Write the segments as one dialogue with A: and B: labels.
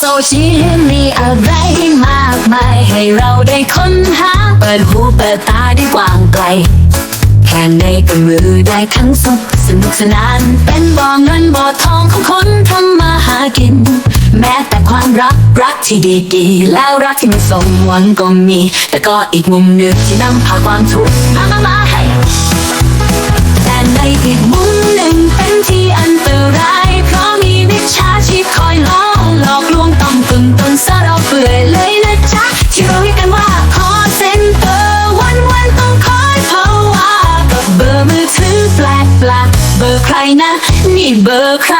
A: โซเชียลมีอะไรมากมาย ให้เราได้ค้นหา เปิดหูเปิดตาได้กว้างไกล แค่ในกำมือได้ทั้งสุขสนุกสนาน เป็นบ่อเงินบ่อทองของคนทำมาหากิน แม้แต่ความรักรักที่ดีๆแล้วรักที่ไม่สมหวังก็มี แต่ก็อีกมุมหนึ่งที่นำพาความทุกข์มามามาให้แต่ในอีกมุม นะ นี่เบอร์ใคร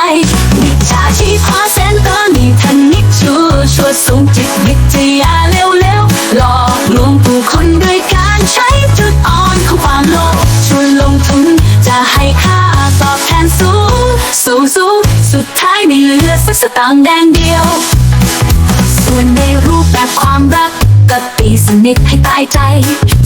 A: มิจฉาชีพคอเซ็นเตอร์นี่ทันนิดชัวร์ชัวร์สูงจิตวิทยาเร็วๆหลอกลวงผู้คนด้วยการใช้จุดอ่อนของความโลภชวนลงทุนจะให้ค่าตอบแทนสูง สูงสูงสุดท้ายไม่เหลือสักสตางค์แดงเดียว ส่วนในรูปแบบความรัก ก็ตีสนิทให้ตายใจ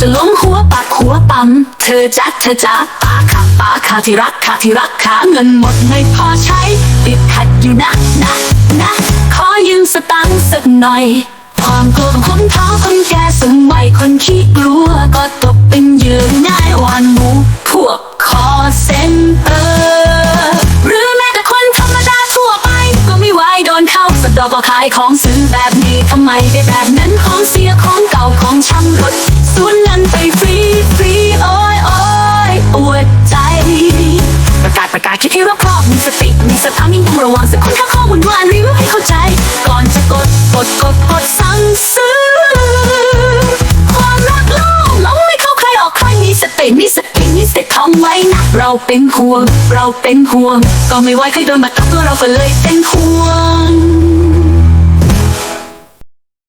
A: จะล้มหัวปากหัวปั๊มเธอจัดเธอจ้าปาค่ะปาค่ะที่รักค่ะที่รักค่ะเงินหมดไม่พอใช้ ติดขัดอยู่นะนะนะขอยืมสตังค์สักหน่อย ความกลัวของคนท้อคนแก่สมัยคนขี้กลัวก็ตกเป็นเหยื่อ นเข้าสะดอกก็ขายของซื้อแบบนี้ทำไมได้แบบนั้นของเสียของเก่าของชำรถสูญเงินไปฟรีฟรีโอ้ยโอ้ยปวดใจ ประกาศประกาศคิดให้รอบครอบมีสติมีสติมีระวังสักคนข้าข้อมูลว่ารีวิวให้เข้าใจ ก่อนจะกดกดกดกดสั่งซื้อ ความรักโลกหลงไม่เข้าใครออกใครมีสติมีสติมีสติท่องไว้นะเราเป็นห่วง เราเป็นห่วง ก็ไม่ไหวใครโดนมาทับตัวเราก็เลยเป็นห่วง